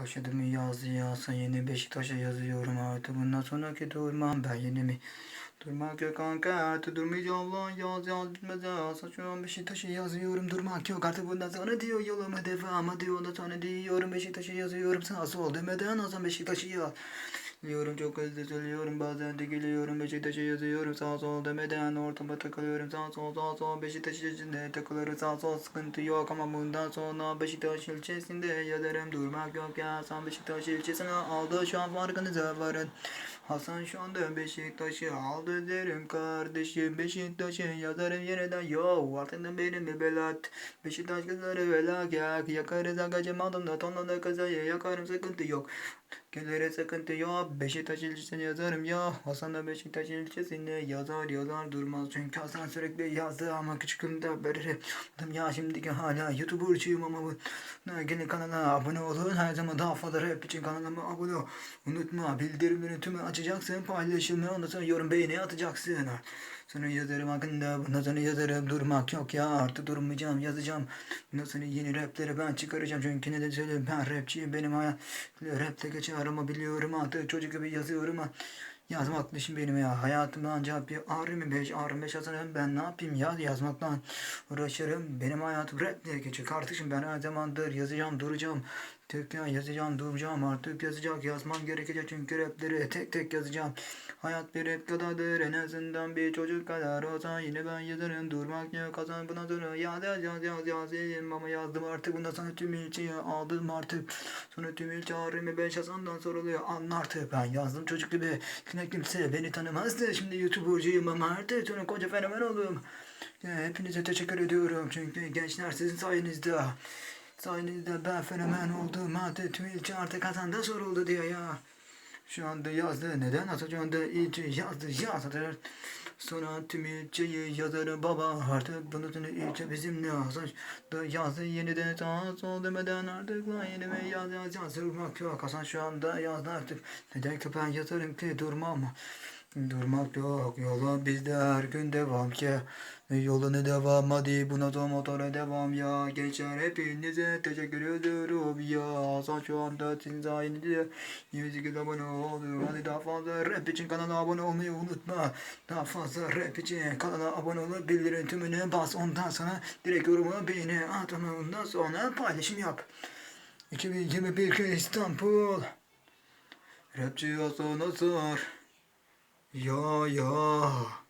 Başladım yazı yazsa yeni Beşiktaş'a yazıyorum artık. Bundan sonraki durmam ben yeni mi? Durmak yok kanka artık durmayacağım lan. Yaz yaz bitmez ya an Beşiktaş'a yazıyorum durmak yok artık. Bundan sonra diyor yoluma devam. Diyor ondan sonra diyorum Beşiktaş'a yazıyorum. Sağ sol demeden o zaman Beşiktaş'a yaz. Diyorum çok hızlı söylüyorum bazen de geliyorum Beşiktaş'a yazıyorum. Sağ sol demeden ortama takılıyorum. Sağ sol sağ sol Beşiktaş içinde takılırım. Sağ sol sıkıntı yok ama bundan sonra Beşiktaş ilçesinde yazarım. Durmak yok ya sen Beşiktaş ilçesine aldı. Şu an farkınıza varın. Hasan şu anda Beşiktaş'ı aldı derim kardeşim. Beşiktaş'ı yazarım yeniden. Yo altından benim bir belat. Beşiktaş kızları velak yak yakarız agacım adımda tonla kazayı yakarım. Sıkıntı yok Gelere sıkıntı yok. Beşiktaş ilçesine yazarım ya. Hasan da Beşiktaş ilçesine yazar yazar durmaz. Çünkü Hasan sürekli yazdı ama küçüklüğümde beri ya şimdiki hala YouTuber'cıyım ama bu gene kanala abone olun. Her zaman daha fazla rap için kanalıma abone ol. Unutma bildirimleri tümü açacaksın. Paylaşımı ondan sonra yorum beğeni atacaksın. Sonra yazarım hakkında bundan sonra yazarım. Durmak yok ya artık durmayacağım yazacağım. Bundan sonra yeni rapleri ben çıkaracağım. Çünkü ne de söyleyeyim ben rapçiyim benim hayat rapte geçer ama biliyorum artık çocuk gibi yazıyorum ha. Yazmak dışım benim ya hayatımda ancak bir ağrım beş ağrım beş yazarım ben ne yapayım ya yazmaktan uğraşırım. Benim hayatım rap diye geçiyor. Kardeşim ben her zamandır yazacağım duracağım tek ya yazacağım duracağım artık yazacak yazmam gerekecek çünkü rapleri tek tek yazacağım. Hayat bir rap kadardır en azından bir çocuk kadar olsa yine ben yazarım. Durmak yok kazan bundan sonra yaz yaz yaz yaz yazayım. Ama yazdım artık bundan sonra tüm ilçeyi aldım artık. Sonra tüm ilçe ağrımı beş yazandan soruluyor anla artık. Ben yazdım çocuk gibi yine kimse beni tanımazdı. Şimdi youtubercıyım ama artık sonra koca fenomen oldum. Hepinize teşekkür ediyorum çünkü gençler sizin sayenizde sayenizde ben fenomen oldum tüm ilçe artık kazanda soruldu diye ya şu anda yazdı. Neden? Şu anda ilçe yazdı. Yazdı. Sonra tüm ilçeyi yazarım baba. Artık sonra ilçe bizimle yazdı. Da yazdı yeniden sağ sol demeden artık lan yeni mi yaz yaz yaz. Durmak yok. Hasan şu anda yazdı artık. Neden ki ben yazarım ki durmam. Durmak yok. Yola bizde her gün devam ki. Yolunu devam hadi buna da motora devam ya. Gençler hepinize teşekkür ediyorum ya. Hasan şu anda sizin sayenizde 28 abone oldu. Hadi daha fazla rap için kanala abone olmayı unutma. Daha fazla rap için kanala abone olup bildirim tümüne bas. Ondan sonra direkt yorumu beğeni at. Ondan sonra paylaşım yap. 2021 İstanbul. Rapçi Hasan Azar. Ya ya.